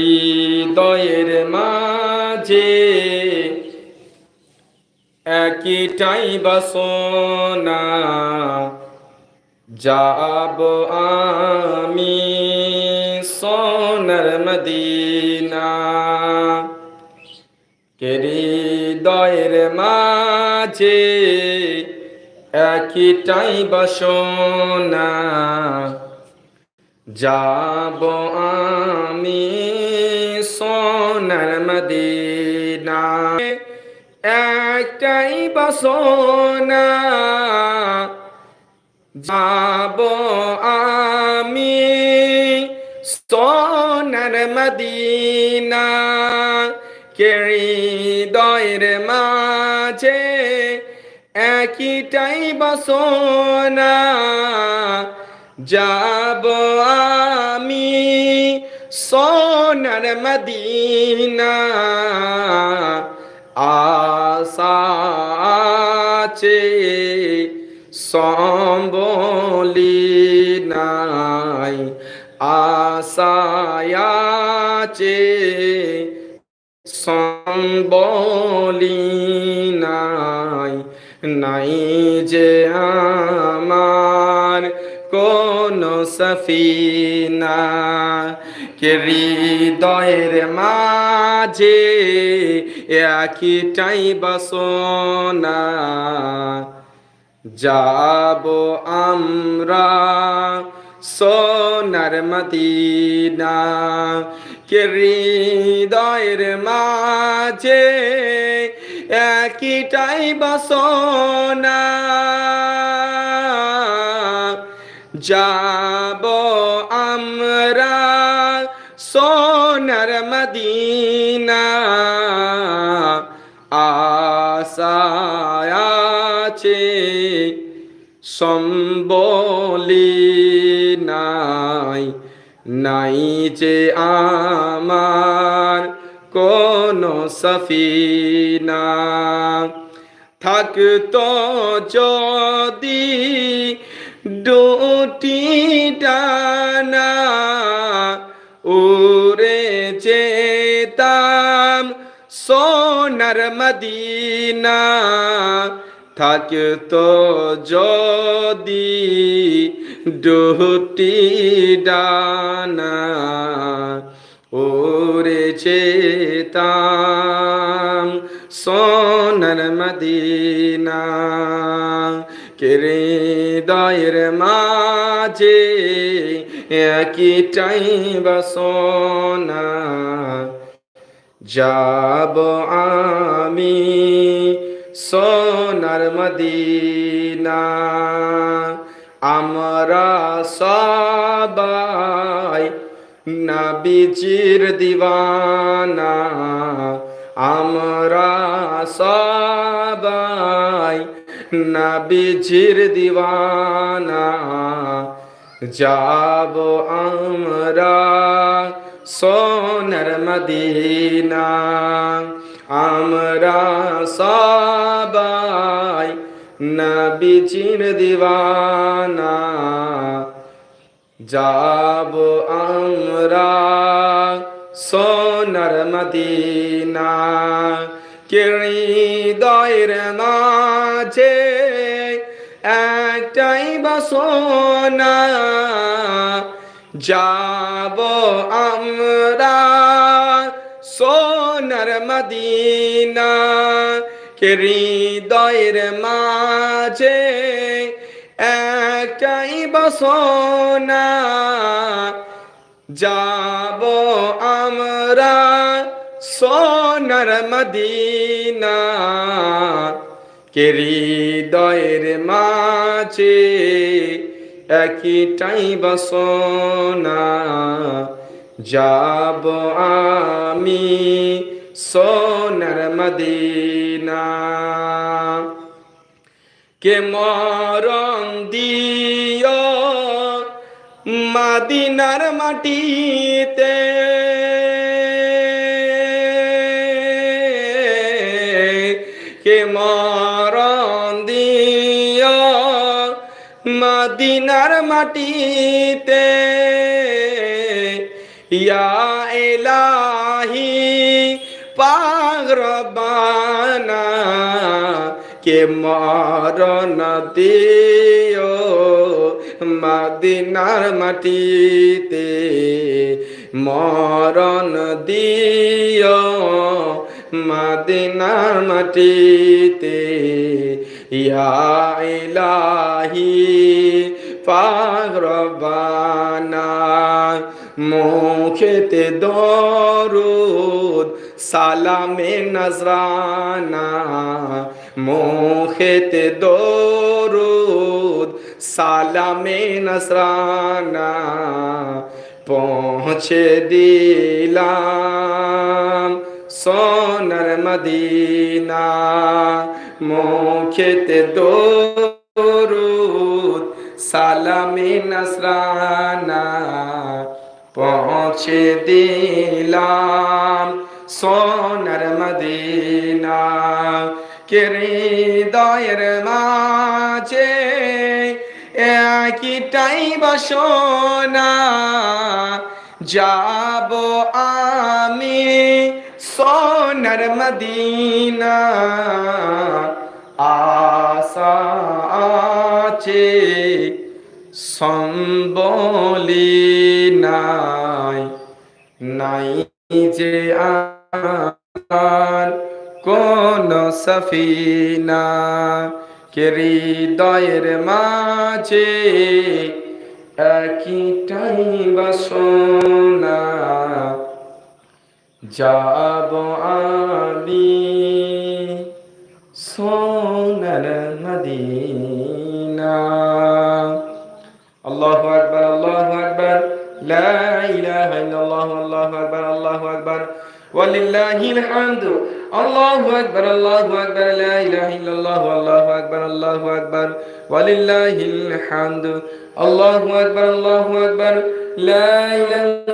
হৃদয়ের মাঝে একটাই বাসনা, যাব আমি সোনার মদিনা। কে হৃদয়ের মাঝে একটাই বাসনা, যাব আমি সোনার মদিনা। একটাই বাসনা, যাব আমি সোনার মদিনা। কে হৃদয়ের মাঝে একটাই বাসনা, যাব আমি সোনার মদিনা আছে সম্বলি নাই আছে সম্বলি নাই নাই যে আমার কোন সফিনা। কে হৃদয়ের মাঝে একটাই বাসনা? যাব আমরা সোনার মদিনা। কে হৃদয়ের মাঝে একটাই বাসনা? যাব আছে সম্বলি নাই নাই যে আমার কোন সফিনা। থাকতো যদি দুটি ডানা উড়ে যেতাম সোনার মদিনা থাকতো যদি দুটি ডানা ওরে চেতাম সোনার মদিনা। কেরে দয়ের মাঝে একটাই বাসনা যাব আমি সোনার মদিনা। আমরা সবাই নবীজির দিওয়ানা। আমরা সবাই নবীজির দিওয়ানা। যাব আমরা সোনার মদিনা। আমরা সবাই নবীজির দিওয়ানা। যাব আমরা সোনার মদিনা। হৃদয়ের মাঝে একটাই বাসনা। যাব আমরা মদিনা কে হৃদয়ের মাঝে একটাই বাসনা। যাব আমরা সোনার মদিনা কে হৃদয়ের মাঝে একটাই বাসনা। যাব আমি সোনার মদিনা। কে মরণ দিও মাদিনার মাটিতে? কে মরণ দিও মাদিনার মাটিতে? ইয়া পাগরবানা কে মরণ দিও মাদিনার মাটিতে মরণ দিও মাদিনার মাটিতে। ইয়া ইলাহি মুখেতে দরুদ সালামে নজরানা, মুখেতে দরুদ, সালামে নজরানা, পৌঁছে দিলাম সোনার মদিনা, মুখেতে দরুদ, সালামে নসরানা পৌঁছে দিলাম সোনার মদিনা, কে হৃদয়ের মাঝে একটাই বাসনা, যাব আমি সোনার মদিনা। আশা আছে সম্বলি নাই নাই যে আর কোন সফিনা কে হৃদয়ের মাঝে একটাই বাসনা, যাব আমি সোনার মদিনা। আল্লাহু আকবার আল্লাহু আকবার, লা ইলাহা ইল্লাল্লাহ, আল্লাহু আকবার আল্লাহু আকবার। ওয়ালিল্লাহিল হামদু আল্লাহু আকবার আল্লাহু আকবার, লা ইলাহা ইল্লাল্লাহ, আল্লাহু আকবার আল্লাহু আকবার। ওয়ালিল্লাহিল হামদু আল্লাহু আকবার আল্লাহু আকবার। লা ইলাহা